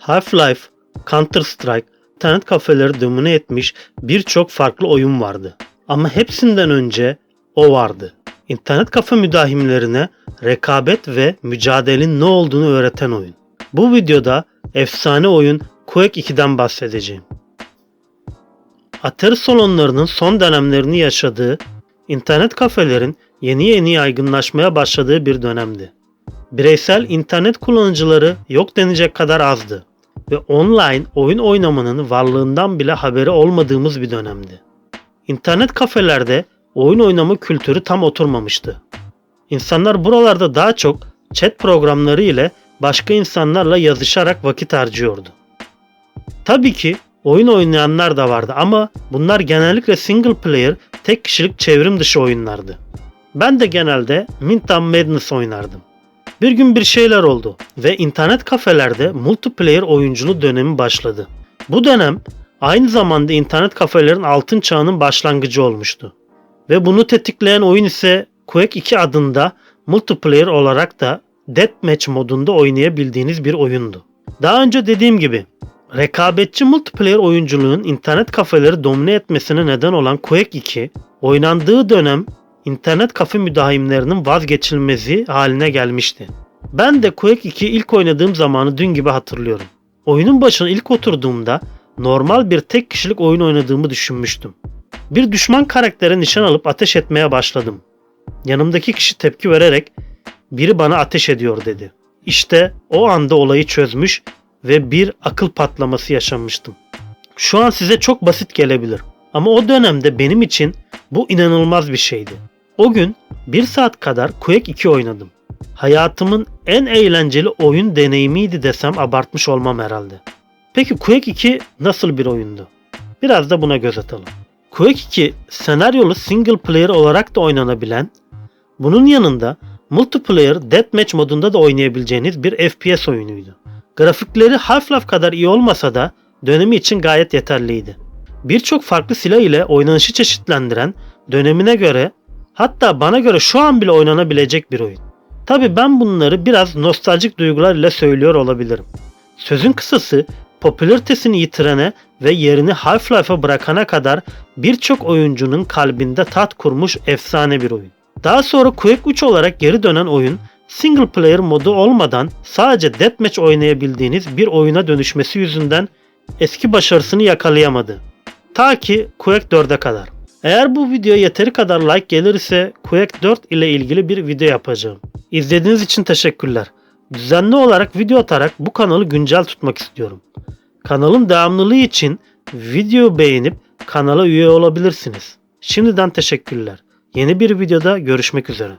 Half-Life, Counter-Strike, internet kafeleri domine etmiş birçok farklı oyun vardı. Ama hepsinden önce o vardı. İnternet kafe müdahimlerine rekabet ve mücadelenin ne olduğunu öğreten oyun. Bu videoda efsane oyun Quake 2'den bahsedeceğim. Atari salonlarının son dönemlerini yaşadığı, internet kafelerin yeni yeni yaygınlaşmaya başladığı bir dönemdi. Bireysel internet kullanıcıları yok denecek kadar azdı ve online oyun oynamanın varlığından bile haberi olmadığımız bir dönemdi. İnternet kafelerde oyun oynama kültürü tam oturmamıştı. İnsanlar buralarda daha çok chat programları ile başka insanlarla yazışarak vakit harcıyordu. Tabii ki oyun oynayanlar da vardı ama bunlar genellikle single player, tek kişilik çevrim dışı oyunlardı. Ben de genelde Mint Madness oynardım. Bir gün bir şeyler oldu ve internet kafelerde multiplayer oyunculu dönemi başladı. Bu dönem aynı zamanda internet kafelerin altın çağının başlangıcı olmuştu. Ve bunu tetikleyen oyun ise Quake 2 adında multiplayer olarak da Deathmatch modunda oynayabildiğiniz bir oyundu. Daha önce dediğim gibi rekabetçi multiplayer oyunculuğun internet kafeleri domine etmesine neden olan Quake 2 oynandığı dönem internet kafe müdahimlerinin vazgeçilmezi haline gelmişti. Ben de Quake 2 ilk oynadığım zamanı dün gibi hatırlıyorum. Oyunun başına ilk oturduğumda normal bir tek kişilik oyun oynadığımı düşünmüştüm. Bir düşman karaktere nişan alıp ateş etmeye başladım. Yanımdaki kişi tepki vererek biri bana ateş ediyor dedi. İşte o anda olayı çözmüş ve bir akıl patlaması yaşamıştım. Şu an size çok basit gelebilir ama o dönemde benim için bu inanılmaz bir şeydi. O gün bir saat kadar Quake 2 oynadım. Hayatımın en eğlenceli oyun deneyimiydi desem abartmış olmam herhalde. Peki Quake 2 nasıl bir oyundu? Biraz da buna göz atalım. Quake 2 senaryolu single player olarak da oynanabilen, bunun yanında multiplayer deathmatch modunda da oynayabileceğiniz bir FPS oyunuydu. Grafikleri Half-Life kadar iyi olmasa da dönemi için gayet yeterliydi. Birçok farklı silah ile oynanışı çeşitlendiren, dönemine göre hatta bana göre şu an bile oynanabilecek bir oyun. Tabi ben bunları biraz nostaljik duygular ile söylüyor olabilirim. Sözün kısası popülaritesini yitirene ve yerini Half-Life'a bırakana kadar birçok oyuncunun kalbinde tat kurmuş efsane bir oyun. Daha sonra Quake 3 olarak geri dönen oyun single player modu olmadan sadece deathmatch oynayabildiğiniz bir oyuna dönüşmesi yüzünden eski başarısını yakalayamadı. Ta ki Quake 4'e kadar. Eğer bu video yeteri kadar like gelirse Quake 4 ile ilgili bir video yapacağım. İzlediğiniz için teşekkürler. Düzenli olarak video atarak bu kanalı güncel tutmak istiyorum. Kanalın devamlılığı için video beğenip kanala üye olabilirsiniz. Şimdiden teşekkürler. Yeni bir videoda görüşmek üzere.